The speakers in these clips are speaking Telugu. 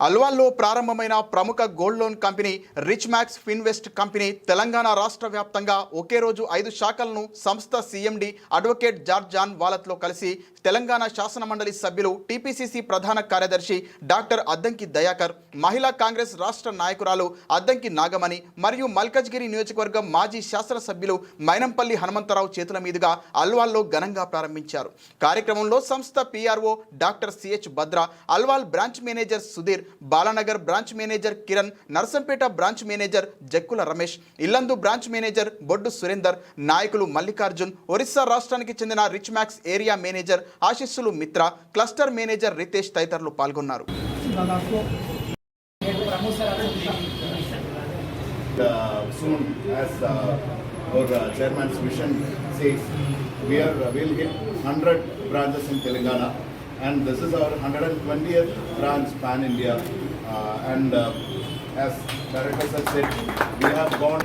అల్వాల్లో ప్రారంభమైన ప్రముఖ gold loan company rich max finvest company Telangana రాష్ట్ర వ్యాప్తంగా ఒకే రోజు ఐదు శాఖలను సంస్థ సీఎండి అడ్వకేట్ జార్జ్ జాన్ వాలత్లో కలిసి తెలంగాణ శాసన మండలి సభ్యులు టీపీసీసీ ప్రధాన కార్యదర్శి డాక్టర్ అద్దంకి దయాకర్ మహిళా కాంగ్రెస్ రాష్ట్ర నాయకురాలు అద్దంకి నాగమణి మరియు మల్కజ్గిరి నియోజకవర్గం మాజీ శాసనసభ్యులు మైనంపల్లి హనుమంతరావు చేతుల మీదుగా అల్వాల్లో ఘనంగా ప్రారంభించారు. కార్యక్రమంలో సంస్థ PRO doctor CH Bhadra Alwal branch manager Sudheer Balanagar branch manager Kiran Narsampet branch manager Jakkula Ramesh Yellandu branch manager Boddu Surender నాయకులు మల్లికార్జున్ ఒరిస్సా రాష్ట్రానికి చెందిన రిచ్ మ్యాక్స్ ఏరియా మేనేజర్ ఆశిస్సులు మిత్ర క్లస్టర్ మేనేజర్ రితేష్ తదితరులు పాల్గొన్నారు. Uh, our uh, chairman's says we are uh, will 100 branches in telangana. And this is our 120th branch pan india uh, and uh, as director sir said we have gone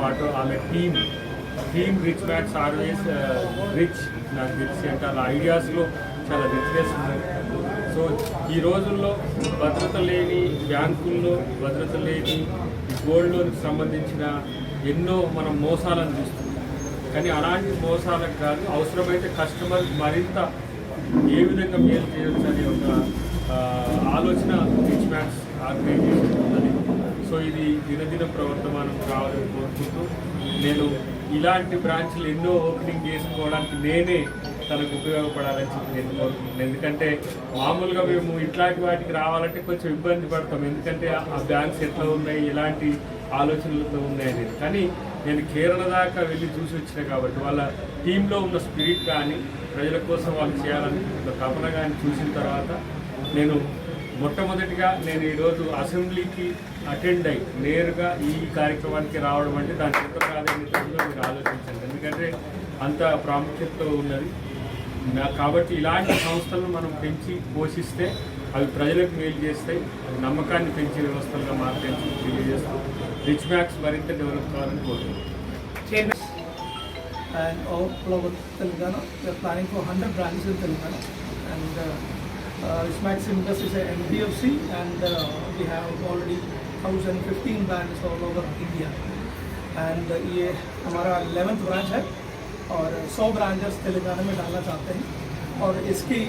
పాటు ఆమె theme team rich max always rich నాకు తెలిసి అంటే అలా ఐడియాస్లో చాలా రిచ్నెస్ ఉంది సో ఈ రోజుల్లో భద్రత లేని బ్యాంకుల్లో భద్రత లేని గోల్డ్ లోన్కి సంబంధించిన ఎన్నో మనం మోసాలను చూస్తున్నాం. కానీ అలాంటి మోసాలకు కాదు అవసరమైతే కస్టమర్ మరింత ఏ విధంగా మేలు చేయొచ్చు అనే ఒక ఆలోచన రిచ్ మ్యాక్స్ ఆర్గనైజేషన్ ఉందని సో ఇది దినదిన ప్రవర్తమానం కావాలని కోరుకుంటూ నేను ఇలాంటి బ్రాంచ్లు ఎన్నో ఓపెనింగ్ చేసుకోవడానికి నేనే తనకు ఉపయోగపడాలని చెప్పి నేను కోరుకుంటున్నాను. ఎందుకంటే మామూలుగా మేము ఇట్లాంటి వాటికి రావాలంటే కొంచెం ఇబ్బంది పడతాం. ఎందుకంటే ఆ బ్యాంక్స్ ఎట్లా ఉన్నాయి ఎలాంటి ఆలోచనలతో ఉన్నాయి అనేది కానీ నేను కేరళ దాకా వెళ్ళి చూసి వచ్చిన కాబట్టి వాళ్ళ టీంలో ఉన్న స్పిరిట్ కానీ ప్రజల కోసం వాళ్ళు చేయాలనుకుంటున్న తపన కానీ చూసిన తర్వాత నేను మొట్టమొదటిగా నేను ఈరోజు అసెంబ్లీకి అటెండ్ అయ్యి నేరుగా ఈ కార్యక్రమానికి రావడం అంటే దాని ఎంత ప్రాధాన్యత మీరు ఆలోచించండి. ఎందుకంటే అంత ప్రాముఖ్యత ఉన్నది. కాబట్టి ఇలాంటి సంస్థలను మనం పెంచి పోషిస్తే అవి ప్రజలకు మేలు చేస్తాయి. నమ్మకాన్ని పెంచే వ్యవస్థలుగా మారుతాయని తెలియజేస్తాం రిచ్ మ్యాక్స్ మరింత డెవలప్ కావాలని కోరుతున్నాను and all over Telangana. We are planning for 100 branches in Telangana. And uh, uh, Ismax Invest is a NBFC and uh, we have already 1015 branches all over India. And uh, ये हमारा 11th ब्रांच है और 100 ब्रांचेस तेलंगाना में डालना चाहते हैं और इसकी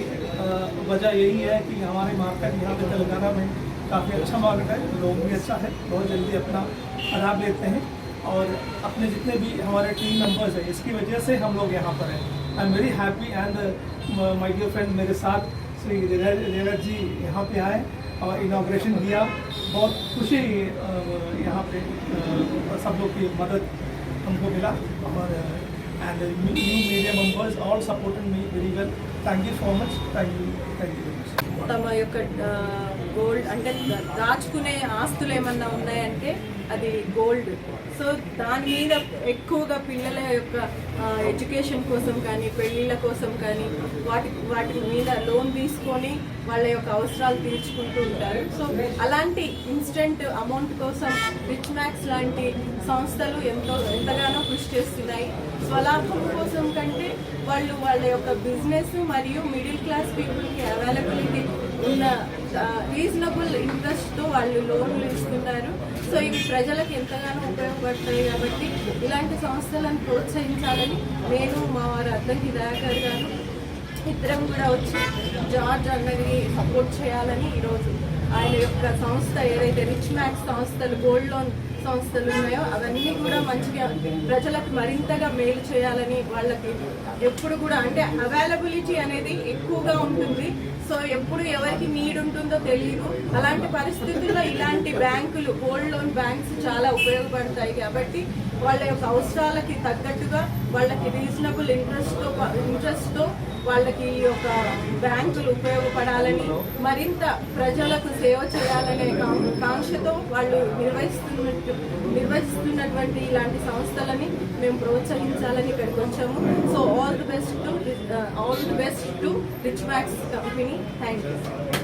uh, वजह यही है कि हमारे मार्केट यहाँ पे तेलंगाना में काफ़ी अच्छा माहौल है, लोग भी अच्छा है, बहुत जल्दी अपना आराम लेते हैं और अपने जितने भी हमारे टीम मेंबर्स हैं, इसकी वजह से हम लोग यहाँ पर हैं। I am very happy and my dear friend मेरे साथ श्री रेवत जी यहाँ पे आए और इनाग्रेशन दिया। बहुत खुशी uh, यहाँ पे uh, सब लोग की मदद हमको मिला और and new media members all supporting me very well thank you so much thank you thank you gold అంటే దాచుకునే ఆస్తులు ఏమన్నా ఉన్నాయంటే అది గోల్డ్. సో దాని మీద ఎక్కువగా పిల్లల యొక్క ఎడ్యుకేషన్ కోసం కానీ పెళ్ళిళ్ళ కోసం కానీ వాటి వాటి మీద లోన్ తీసుకొని వాళ్ళ యొక్క అవసరాలు తీర్చుకుంటూ ఉంటారు. సో అలాంటి ఇన్స్టెంట్ అమౌంట్ కోసం రిచ్ మ్యాక్స్ లాంటి సంస్థలు ఎంతో ఎంతగానో కృషి చేస్తున్నాయి. స్వలాభం కోసం కంటే వాళ్ళు వాళ్ళ యొక్క బిజినెస్ మరియు మిడిల్ క్లాస్ పీపుల్కి అవైలబిలిటీ ఉన్న రీజనబుల్ ఇంట్రెస్ట్తో వాళ్ళు లోన్లు ఇస్తున్నారు సో ఇవి ప్రజలకు ఎంతగానో ఉపయోగపడతాయి కాబట్టి ఇలాంటి సంస్థలను ప్రోత్సహించాలని నేను మా వారు అద్దంకి దయాకర్ గారు ఇద్దరం కూడా వచ్చి జార్జ్ అన్నది సపోర్ట్ చేయాలని ఈరోజు ఆయన యొక్క సంస్థ ఏదైతే రిచ్ మ్యాక్స్ సంస్థలు గోల్డ్ లోన్ సంస్థలు ఉన్నాయో అవన్నీ కూడా మంచిగా ప్రజలకు మరింతగా మేలు చేయాలని వాళ్ళకి ఎప్పుడు కూడా అంటే అవైలబిలిటీ అనేది ఎక్కువగా ఉంటుంది. సో ఎప్పుడు ఎవరికి నీడ్ ఉంటుందో తెలియదు అలాంటి పరిస్థితుల్లో ఇలాంటి బ్యాంకులు గోల్డ్ లోన్ బ్యాంక్స్ చాలా ఉపయోగపడతాయి కాబట్టి వాళ్ళ యొక్క అవసరాలకి తగ్గట్టుగా వాళ్ళకి రీజనబుల్ ఇంట్రెస్ట్తో ఇంట్రెస్ట్తో వాళ్ళకి ఈ యొక్క బ్యాంకులు ఉపయోగపడాలని మరింత ప్రజలకు సేవ చేయాలనే కాంక్షతో వాళ్ళు నిర్వహిస్తున్నట్టు నిర్వహిస్తున్నటువంటి ఇలాంటి సంస్థలని మేము ప్రోత్సహించాలని ఇక్కడికి వచ్చాము. So all the best to all the best to rich max company thank you